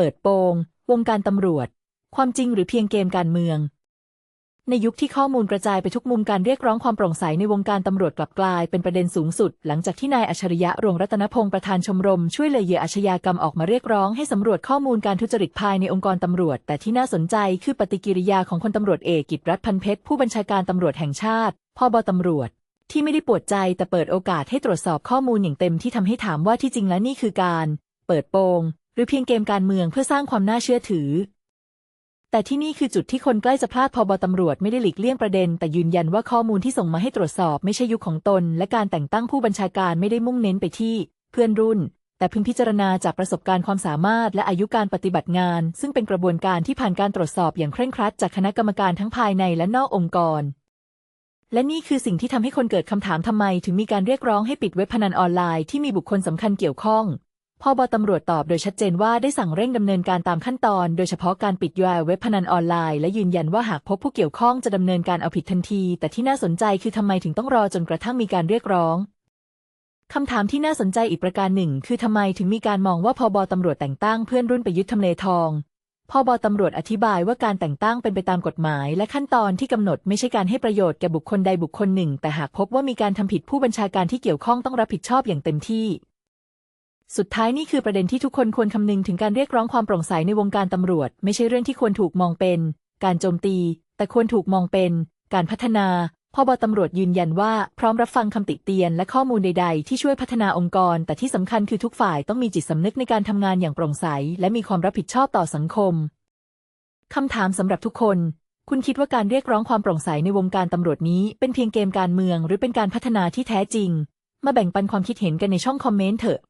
เปิดโปง วงการตำรวจ ความจริงหรือเพียงเกมการเมือง ในยุคที่ข้อมูลกระจายไปทุกมุมการเรียกร้องความโปร่งใสในวงการตำรวจกลับกลายเป็นประเด็นสูงสุด หลังจากที่นายอัจฉริยะรวงรัตนพงศ์ประธานชมรม ช่วยเหลือเหยื่ออาชญากรรมออกมาเรียกร้องให้สำรวจข้อมูลการทุจริตภายในองค์กรตำรวจ แต่ที่น่าสนใจคือปฏิกิริยาของคนตำรวจเอกกิตรัฐพันเพชรผู้บัญชาการตำรวจแห่งชาติพบตำรวจที่ไม่ได้ปวดใจแต่เปิดโอกาสให้ตรวจสอบข้อมูลอย่างเต็มที่ทำให้ถามว่าที่จริงแล้วนี่คือการ เปิดโปง รือเพียงเกมการเมืองเพื่อสร้างความน่าเชื่อถือ แต่ที่นี่คือจุดที่คนใกล้จะพลาดพอบตำรวจไม่ได้หลีกเลี่ยงประเด็น แต่ยืนยันว่าข้อมูลที่ส่งมาให้ตรวจสอบไม่ใช่ยุคของตน และการแต่งตั้งผู้บัญชาการไม่ได้มุ่งเน้นไปที่ เพื่อนรุ่น แต่พึงพิจารณาจากประสบการณ์ความสามารถและอายุการปฏิบัติงาน ซึ่งเป็นกระบวนการที่ผ่านการตรวจสอบอย่างเคร่งครัดจากคณะกรรมการทั้งภายในและนอกองค์กรและนี่คือสิ่งที่ทำให้คนเกิดคำถามทำไม ถึงมีการเรียกร้องให้ปิดเว็บพนันออนไลน์ที่มีบุคคลสำคัญเกี่ยวข้อง พอบตำรวจตอบโดยชัดเจนว่าได้สั่งเร่งดำเนินการตามขั้นตอน โดยเฉพาะการปิด URL เว็บพนันออนไลน์และยืนยันว่าหากพบผู้เกี่ยวข้องจะดำเนินการเอาผิดทันที แต่ที่น่าสนใจคือทำไมถึงต้องรอจนกระทั่งมีการเรียกร้องคำถามที่น่าสนใจอีกประการหนึ่ง คือทำไมถึงมีการมองว่าพอบตำรวจแต่งตั้งเพื่อนรุ่นไปยึดทำเลทองพอบตำรวจอธิบายว่าการแต่งตั้งเป็นไปตามกฎหมาย และขั้นตอนที่กำหนดไม่ใช่การให้ประโยชน์แก่บุคคลใดบุคคลหนึ่ง แต่หากพบว่ามีการทำผิดผู้บัญชาการที่เกี่ยวข้องต้องรับผิดชอบอย่างเต็มที่ สุดท้ายนี่คือประเด็นที่ทุกคนควรคำนึงถึงการเรียกร้องความโปร่งใสในวงการตำรวจ ไม่ใช่เรื่องที่ควรถูกมองเป็น การโจมตี แต่ควรถูกมองเป็น การพัฒนาพบตำรวจยืนยันว่าพร้อมรับฟังคำติเตียนและข้อมูลใด ๆ ที่ช่วยพัฒนาองค์กร แต่ที่สำคัญคือทุกฝ่ายต้องมีจิตสำนึกในการทำงานอย่างโปร่งใส และมีความรับผิดชอบต่อสังคมคำถามสำหรับทุกคน คุณคิดว่าการเรียกร้องความโปร่งใสในวงการตำรวจนี้ เป็นเพียงเกมการเมือง หรือเป็นการพัฒนาที่แท้จริง มาแบ่งปันความคิดเห็นกันในช่องคอมเมนต์เถอะ